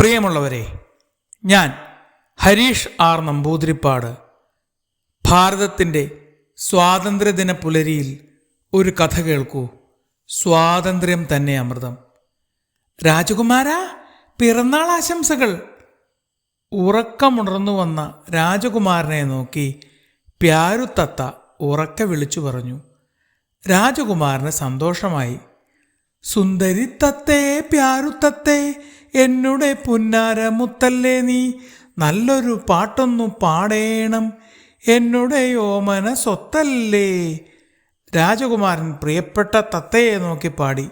പ്രിയമുള്ളവരെ ഞാൻ ഹരീഷ് ആർ നമ്പൂതിരിപ്പാട് ഭാരതത്തിന്റെ സ്വാതന്ത്ര്യദിന പുലരിയിൽ ഒരു കഥ കേൾക്കൂ. സ്വാതന്ത്ര്യം തന്നെ അമൃതം. രാജകുമാര പിറന്നാൾ ആശംസകൾ. ഉറക്കമുണർന്നു വന്ന രാജകുമാരനെ നോക്കി പ്യാരുത്തത്ത ഉറക്കെ വിളിച്ചു പറഞ്ഞു. രാജകുമാരന് സന്തോഷമായി സുന്ദരിത്തത്തെ പ്യാരുത്തത്തെ എന്നുടെ പുന്നാര മുത്തല്ലേ നീ? നല്ലൊരു പാട്ടൊന്നു പാടേണം. എന്നുടെ ഓമന സ്വത്തല്ലേ രാജകുമാരൻ പ്രിയപ്പെട്ട തത്തയെ നോക്കി പാടി.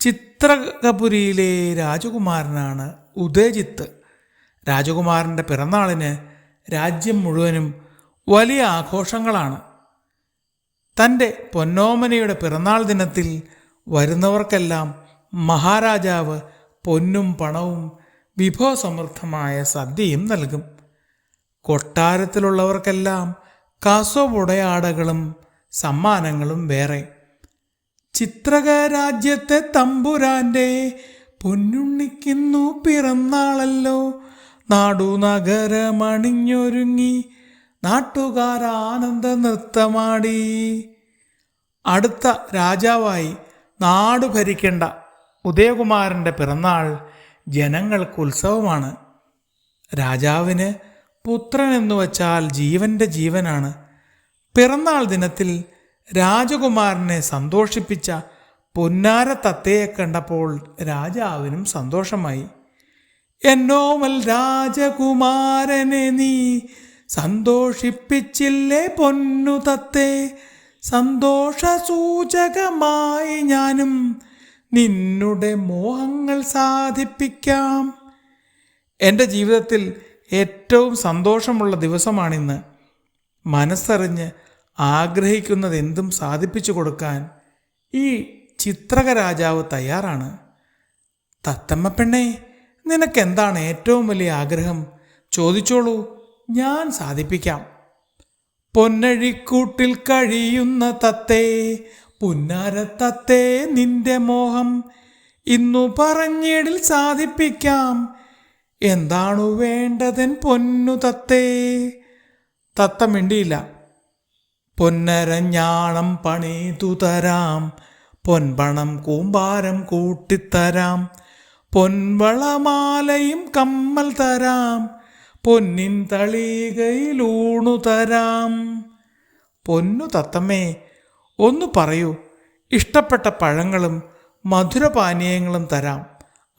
ചിത്രകപുരിയിലെ രാജകുമാരനാണ് ഉദയജിത്ത്. രാജകുമാരന്റെ പിറന്നാളിന് രാജ്യം മുഴുവനും വലിയ ആഘോഷങ്ങളാണ്. തന്റെ പൊന്നോമനയുടെ പിറന്നാൾ ദിനത്തിൽ വരുന്നവർക്കെല്ലാം മഹാരാജാവ് പൊന്നും പണവും വിഭവസമൃദ്ധമായ സദ്യയും നൽകും. കൊട്ടാരത്തിലുള്ളവർക്കെല്ലാം കാസോപുടയാടകളും സമ്മാനങ്ങളും വേറെ. ചിത്രകരാജ്യത്തെ തമ്പുരാന്റെ പൊന്നുണ്ണിക്കുന്നു പിറന്നാളല്ലോ. നാടു നഗരമണിഞ്ഞൊരുങ്ങി നാട്ടുകാരാനന്ദ നൃത്തമാടി അടുത്ത രാജാവായി നാട് ഭരിക്കേണ്ട ഉദയകുമാരന്റെ പിറന്നാൾ ജനങ്ങൾക്ക് ഉത്സവമാണ്. രാജാവിന് പുത്രൻ എന്നു വച്ചാൽ ജീവന്റെ ജീവനാണ്. പിറന്നാൾ ദിനത്തിൽ രാജകുമാരനെ സന്തോഷിപ്പിച്ച പൊന്നാര തത്തയെ കണ്ടപ്പോൾ രാജാവിനും സന്തോഷമായി. എന്നോമൽ രാജകുമാരനെ നീ സന്തോഷിപ്പിച്ചില്ലേ പൊന്നു തത്തേ? സന്തോഷസൂചകമായി ഞാനും നിന്നുടെ മോഹങ്ങൾ സാധിപ്പിക്കാം. എന്റെ ജീവിതത്തിൽ ഏറ്റവും സന്തോഷമുള്ള ദിവസമാണിന്ന്. മനസ്സറിഞ്ഞ് ആഗ്രഹിക്കുന്നത് എന്തും സാധിപ്പിച്ചു കൊടുക്കാൻ ഈ ചിത്രക രാജാവ് തയ്യാറാണ്. തത്തമ്മ പെണ്ണേ നിനക്കെന്താണ് ഏറ്റവും വലിയ ആഗ്രഹം? ചോദിച്ചോളൂ ഞാൻ സാധിപ്പിക്കാം. പൊന്നഴിക്കൂട്ടിൽ കഴിയുന്ന തത്തേ പുന്നാര തത്തേ നിന്റെ മോഹം ഇന്നു പറഞ്ഞിടിൽ സാധിപ്പിക്കാം. എന്താണു വേണ്ടതൻ പൊന്നു തത്തേ? തത്ത മിണ്ടിയില്ല. പൊന്നരഞ്ഞാണം പണിതു തരാം. പൊൻപണം കൂമ്പാരം കൂട്ടിത്തരാം. പൊൻവളമാലയും കമ്മൽ തരാം. പൊന്നിൻ തളികയിലൂണു തരാം. പൊന്നു തത്തമ്മേ ഒന്ന് പറയൂ. ഇഷ്ടപ്പെട്ട പഴങ്ങളും മധുരപാനീയങ്ങളും തരാം.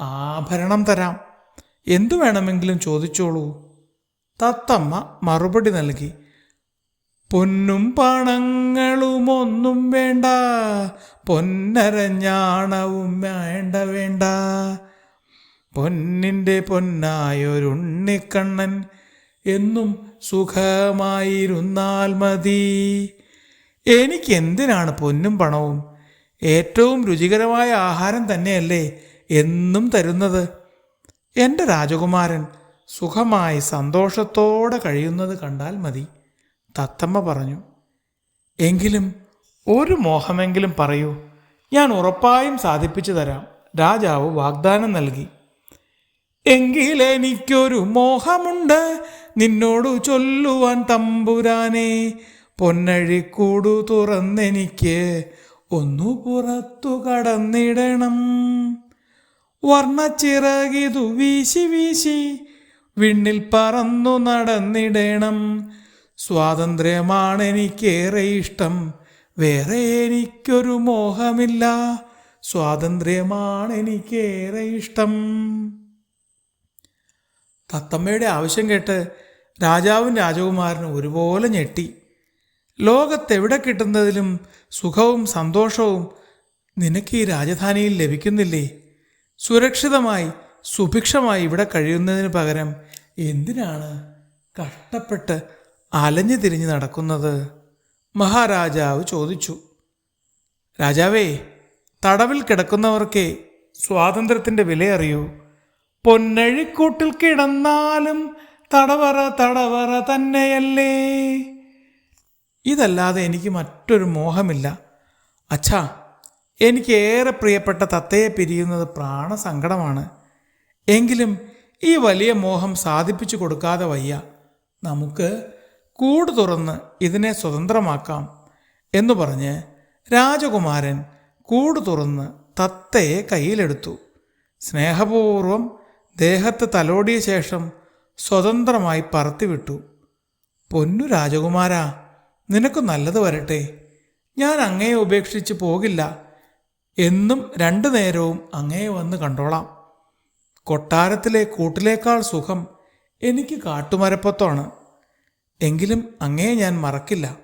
ആഭരണം തരാം. എന്തു വേണമെങ്കിലും ചോദിച്ചോളൂ. തത്തമ്മ മറുപടി നൽകി. പൊന്നും പണങ്ങളും ഒന്നും വേണ്ട. പൊന്നരഞ്ഞാണവും വേണ്ട വേണ്ട. പൊന്നിന്റെ പൊന്നായൊരുണ്ണിക്കണ്ണൻ എന്നും സുഖമായിരുന്നാൽ മതി. എനിക്ക് എന്തിനാണ് പൊന്നും പണവും? ഏറ്റവും രുചികരമായ ആഹാരം തന്നെയല്ലേ എന്നും തരുന്നത്. എന്റെ രാജകുമാരൻ സുഖമായി സന്തോഷത്തോടെ കഴിയുന്നത് കണ്ടാൽ മതി തത്തമ്മ പറഞ്ഞു. എങ്കിലും ഒരു മോഹമെങ്കിലും പറയൂ ഞാൻ ഉറപ്പായും സാധിപ്പിച്ചു തരാം രാജാവ് വാഗ്ദാനം നൽകി. എങ്കിലെനിക്കൊരു മോഹമുണ്ട് നിന്നോടു ചൊല്ലുവാൻ തമ്പുരാനെ പൊന്നഴിക്കൂടു തുറന്നെനിക്ക് ഒന്നു പുറത്തു കടന്നിടണം. വർണച്ചിറകിതു വീശി വീശി വിണ്ണിൽ പറന്നു നടന്നിടണം. സ്വാതന്ത്ര്യമാണ് എനിക്കേറെ ഇഷ്ടം വേറെ എനിക്കൊരു മോഹമില്ല. സ്വാതന്ത്ര്യമാണ് എനിക്കേറെ ഇഷ്ടം. തത്തമ്മയുടെ ആവശ്യം കേട്ട് രാജാവും രാജകുമാരനും ഒരുപോലെ ഞെട്ടി. ലോകത്തെവിടെ കിട്ടുന്നതിലും സുഖവും സന്തോഷവും നിനക്ക് ഈ രാജധാനിയിൽ ലഭിക്കുന്നില്ലേ? സുരക്ഷിതമായി സുഭിക്ഷമായി ഇവിടെ കഴിയുന്നതിന് പകരം എന്തിനാണ് കഷ്ടപ്പെട്ട് അലഞ്ഞു തിരിഞ്ഞ് നടക്കുന്നത്? മഹാരാജാവ് ചോദിച്ചു. രാജാവേ തടവിൽ കിടക്കുന്നവർക്കേ സ്വാതന്ത്ര്യത്തിന്റെ വില അറിയൂ പൊന്നഴിക്കൂട്ടിൽ കിടന്നാലും തടവറ തടവറ തന്നെയല്ലേ? ഇതല്ലാതെ എനിക്ക് മറ്റൊരു മോഹമില്ല. അച്ഛാ എനിക്ക് ഏറെ പ്രിയപ്പെട്ട തത്തയെ പിരിയുന്നത് പ്രാണസങ്കടമാണ്. എങ്കിലും ഈ വലിയ മോഹം സാധിപ്പിച്ചു കൊടുക്കാതെ വയ്യ. നമുക്ക് കൂട് തുറന്ന് ഇതിനെ സ്വതന്ത്രമാക്കാം എന്നു പറഞ്ഞ് രാജകുമാരൻ കൂട് തുറന്ന് തത്തയെ കയ്യിലെടുത്തു. സ്നേഹപൂർവം ദേഹത്ത് തലോടിയ ശേഷം സ്വതന്ത്രമായി പറത്തിവിട്ടു. പൊന്നു രാജകുമാരാ നിനക്ക് നല്ലത് വരട്ടെ. ഞാൻ അങ്ങയെ ഉപേക്ഷിച്ച് പോകില്ല. എന്നും രണ്ടു നേരവും അങ്ങയെ വന്ന് കണ്ടോളാം. കൊട്ടാരത്തിലെ കൂട്ടിലേക്കാൾ സുഖം എനിക്ക് കാട്ടുമരപ്പത്താണ്. എങ്കിലും അങ്ങയെ ഞാൻ മറക്കില്ല.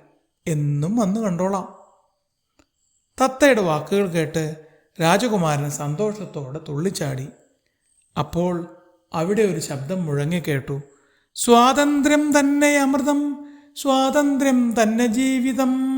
എന്നും വന്ന് കണ്ടോളാം. തത്തയുടെ വാക്കുകൾ കേട്ട് രാജകുമാരൻ സന്തോഷത്തോടെ തുള്ളിച്ചാടി. അപ്പോൾ അവിടെ ഒരു ശബ്ദം മുഴങ്ങിക്കേട്ടു സ്വാതന്ത്ര്യം തന്നെ അമൃതം. സ്വാതന്ത്ര്യം തന്നെ ജീവിതം.